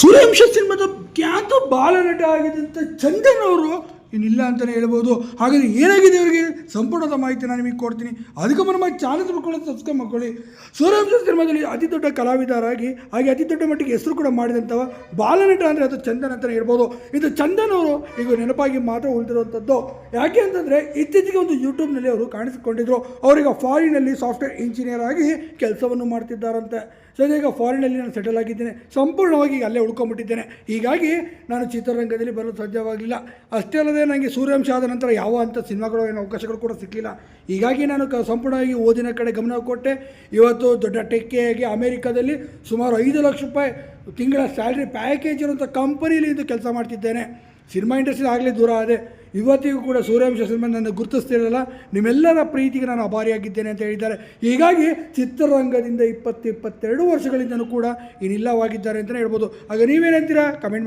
ಸೂರ್ಯವಂಶ ಸಿನಿಮಾದ ಖ್ಯಾತ ಬಾಲನಟ ಆಗಿದ್ದಂಥ ಚಂದನ್ ಅವರು ಇನ್ನಿಲ್ಲ ಅಂತಲೇ ಹೇಳ್ಬೋದು. ಹಾಗಾದರೆ ಏನಾಗಿದೆ ಇವರಿಗೆ? ಸಂಪೂರ್ಣದ ಮಾಹಿತಿ ನಾನು ನಿಮಗೆ ಕೊಡ್ತೀನಿ. ಅದಕ್ಕೆ ಮುನ್ನ ಚಾನಲ್ ಮಾಡ್ಕೊಳ್ಳಿ ಸಬ್ಸ್ಕ್ರೈಬ್ ಮಾಡ್ಕೊಳ್ಳಿ. ಸೂರ್ಯವಂಶ ಸಿನಿಮಾದಲ್ಲಿ ಅತಿ ದೊಡ್ಡ ಕಲಾವಿದರಾಗಿ, ಹಾಗೆ ಅತಿ ದೊಡ್ಡ ಮಟ್ಟಿಗೆ ಹೆಸರು ಕೂಡ ಮಾಡಿದಂಥವ ಬಾಲನಟ ಅಂದರೆ ಅದು ಚಂದನ್ ಅಂತಲೇ ಹೇಳ್ಬೋದು. ಇದು ಚಂದನ್ ಅವರು ಈಗ ನೆನಪಾಗಿ ಮಾತ್ರ ಉಳಿದಿರುವಂಥದ್ದು ಯಾಕೆ ಅಂತಂದರೆ ಇತ್ತೀಚೆಗೆ ಒಂದು ಯೂಟ್ಯೂಬ್ನಲ್ಲಿ ಅವರು ಕಾಣಿಸಿಕೊಂಡಿದ್ರು. ಅವರೀಗ ಫಾರಿನಲ್ಲಿ ಸಾಫ್ಟ್ವೇರ್ ಇಂಜಿನಿಯರ್ ಆಗಿ ಕೆಲಸವನ್ನು ಮಾಡ್ತಿದ್ದಾರಂತೆ. ಸೊ ಈಗ ಫಾರಿನಲ್ಲಿ ನಾನು ಸೆಟಲ್ ಆಗಿದ್ದೇನೆ. ಸಂಪೂರ್ಣವಾಗಿ ಅಲ್ಲೇ ಉಳ್ಕೊಂಬಿಟ್ಟಿದ್ದೇನೆ ಹೀಗಾಗಿ ನಾನು ಚಿತ್ರರಂಗದಲ್ಲಿ ಬರಲು ಸಾಧ್ಯವಾಗಲಿಲ್ಲ ಅಷ್ಟೇ ಅಲ್ಲದೆ ನನಗೆ ಸೂರ್ಯವಂಶ ಆದ ನಂತರ ಯಾವ ಅಂಥ ಸಿನಿಮಾಗಳು ಏನು ಅವಕಾಶಗಳು ಕೂಡ ಸಿಕ್ಕಲಿಲ್ಲ ಹೀಗಾಗಿ ನಾನು ಕ ಸಂಪೂರ್ಣವಾಗಿ ಓದಿನ ಕಡೆ ಗಮನ ಕೊಟ್ಟೆ. ಇವತ್ತು ದೊಡ್ಡ ಟೆಕ್ಕಿಯಾಗಿ ಅಮೇರಿಕಾದಲ್ಲಿ ಸುಮಾರು ಐದು ಲಕ್ಷ ರೂಪಾಯಿ ತಿಂಗಳ ಸ್ಯಾಲ್ರಿ ಪ್ಯಾಕೇಜ್ ಇರುವಂಥ ಕಂಪನಿಯಲ್ಲಿ ಇದು ಕೆಲಸ ಮಾಡ್ತಿದ್ದೇನೆ. ಸಿನಿಮಾ ಇಂಡಸ್ಟ್ರಿ ಆಗಲಿ ದೂರ ಆದರೆ ಇವತ್ತಿಗೂ ಕೂಡ ಸೂರ್ಯವಂಶ ಸಿನಿಮಾ ನನ್ನ ಗುರುತಿಸ್ತಿರಲ್ಲ. ನಿಮ್ಮೆಲ್ಲರ ಪ್ರೀತಿಗೆ ನಾನು ಅಭಾರಿಯಾಗಿದ್ದೇನೆ ಅಂತ ಹೇಳಿದ್ದಾರೆ. ಹೀಗಾಗಿ ಚಿತ್ರರಂಗದಿಂದ ಇಪ್ಪತ್ತು ಇಪ್ಪತ್ತೆರಡು ವರ್ಷಗಳಿಂದನೂ ಕೂಡ ಇನ್ನಿಲ್ಲವಾಗಿದ್ದಾರೆ ಅಂತಲೇ ಹೇಳ್ಬೋದು. ಆಗ ನೀವೇನಂತೀರಾ? ಕಮೆಂಟ್